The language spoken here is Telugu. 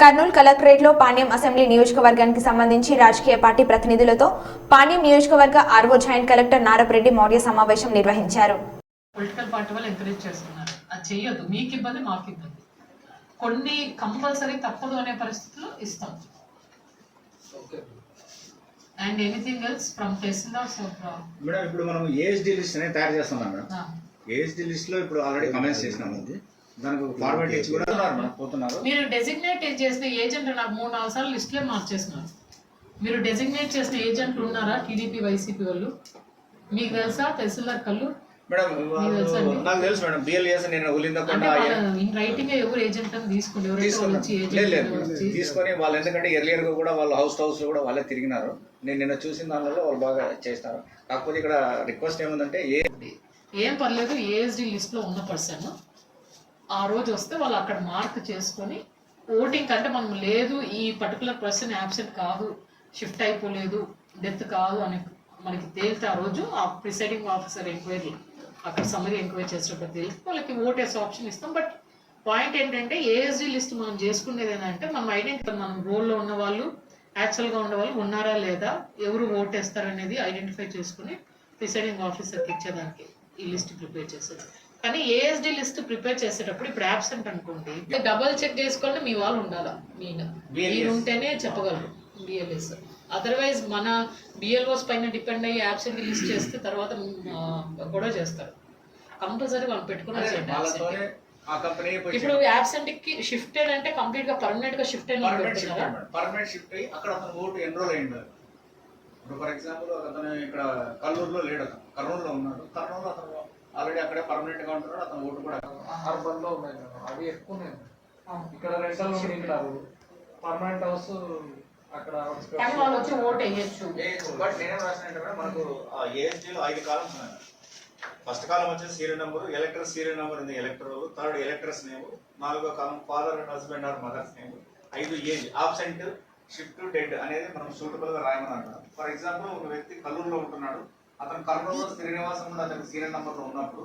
కర్నూలు కలెక్టరేట్లో పాణ్యం అసెంబ్లీ నియోజకవర్గానికి సంబంధించి రాజకీయ పార్టీ ప్రతినిధులతో పాణ్యం నియోజకవర్గ RO joint collector Narapareddy Maurya సమావేశం నిర్వహించారు. పొలిటికల్ పార్టీ వాళ్ళు ఎంకరేజ్ చేస్తున్నారు. అది చెయ్యొద్దు. మీకు ఇబ్బంది మాకు ఇబ్బంది. కొన్ని కంపల్సరీ తప్పదు అనే పరిస్థితుల్లో ఇస్తాం. And anything else from so madam ఇప్పుడు మనం ఏఎస్డి లిస్ట్ అనేది తయారు చేస్తున్నాం మేడం. ఏఎస్డి లిస్ట్లో ఇప్పుడు ఆల్రెడీ కమెంట్స్ చేసినాము దానికి ఒక ఫార్మాట్ ఇచ్చి కూడా ఉన్నారు మేడం పోతున్నారు. మీరు డెసిగ్నేట్ చేసిన ఏజెంట్ నాకు మూడు నాలుగు సార్లు లిస్టులే మార్చేసినారు మీరు డెసిగ్నేట్ చేసిన ఏజెంట్లు ఉన్నారా? టీడీపీ వైసీపీ వాళ్ళు? మీకు తెలుసా? తహసీల్దార్ కళ్ళు? నాకు తెలుసు మేడం. బిఎల్ఎస్ నేను ఉలిందకుండా రైటింగ్ ఎవరు ఏజెంట్ అని తీసుకోండి. ఏజెంట్. వచ్చి తీసుకొని వాళ్ళు ఎందుకంటే ఎర్లియర్గా కూడా వాళ్ళు హౌస్ హౌస్లో కూడా వాళ్ళే తిరిగినారు. నేను నిన్న చూసిన దానిలో వాళ్ళు బాగా చేస్తారు కాకపోతే ఇక్కడ రిక్వెస్ట్ ఏముందంటే ఏ ఏం పర్లేదు ఏఎస్డి లిస్ట్లో ఉన్న పర్సన్ ఆ రోజు వస్తే వాళ్ళు అక్కడ మార్క్ చేసుకొని ఓటింగ్ అంటే మనం లేదు ఈ పర్టికులర్ పర్సన్ యాబ్సెంట్ కాదు షిఫ్ట్ అయిపోలేదు డెత్ కాదు అని మనకి తేలితే ఆ రోజు ఆ ప్రిసైడింగ్ ఆఫీసర్ ఎంక్వైరీ అక్కడ సమ్మరీ ఎంక్వైరీ చేసేటప్పుడు తేలితే వాళ్ళకి ఓట్ ఆప్షన్ ఇస్తాం. బట్ పాయింట్ ఏంటంటే ఏఎస్డి లిస్ట్ మనం చేసుకునేది ఏంటంటే మనం ఐడెంటిఫై మనం రోల్లో ఉన్న వాళ్ళు యాక్చువల్గా ఉన్న వాళ్ళు ఉన్నారా లేదా ఎవరు ఓట్ ఐడెంటిఫై చేసుకుని ప్రిసైడింగ్ ఆఫీసర్కి ఇచ్చేదానికి ఈ లిస్ట్ ప్రిపేర్ చేసేది. కానీ ఏఎస్డి లిస్ట్ ప్రిపేర్ చేసేటప్పుడు ఇప్పుడు యాబ్సెంట్ అనుకోండి. డబల్ చెక్ చేసుకోండి మీ వాళ్ళు ఉండాలా? మీన? BLS. మీరు ఉంటేనే చెప్పగలరు. బిఎల్ఎస్ అదర్వైజ్ మన బిఎల్ఓస్ పైన డిపెండ్ అయ్యి యాబ్సెంట్ లిస్ట్ చేస్తే తర్వాత గొడవ చేస్తారు. కంపల్సరీ వాళ్ళు పెట్టుకుని ఇప్పుడు యాబ్సెంట్కి షిఫ్టెడ్ అంటే కంప్లీట్గా పర్మనెంట్గా షిఫ్ట్ అయిన పర్మనెంట్ షిఫ్ట్ అయ్యి అక్కడ అతను ఓటు ఎన్రోల్ అయ్యి ఉండాలి ఇప్పుడు ఫర్ ఎగ్జాంపుల్ అతను ఇక్కడ కల్లూరులో లేడు అతను. కర్నూలులో ఉన్నాడు. కర్నూలులో అతను ఆల్రెడీ అక్కడే పర్మనెంట్గా ఉంటున్నాడు అతను ఓటు కూడా అర్బన్లో ఉన్నాయి అవి ఎక్కువనే ఇక్కడ రెంటల్ ఉండి ఉంటారు పర్మనెంట్ హౌస్ అక్కడ వచ్చి ఓట్ వేయచ్చు. బట్ నేనేం రాసినట్టు మనకు ఏఎస్డీ లో ఐదు కాలమ్స్ ఉన్నాయి. ఫస్ట్ కాలం వచ్చేసి serial number elector serial number ఉంది. ఎలక్టర్ థర్డ్ ఎలక్టర్స్ నేమ్ నాలుగో కాలం father and husband or mother's name ఐదు ఏజ్ ఆబ్సెంట్ షిఫ్ట్ డెడ్ అనేది మనం సూటబుల్గా రాయమని అంటాం ఫర్ ఎగ్జాంపుల్ ఒక వ్యక్తి కల్లూరులో ఉంటున్నాడు. అతను కర్నూలులో శ్రీనివాసం కూడా అతనికి సీరియల్ నెంబర్లో ఉన్నప్పుడు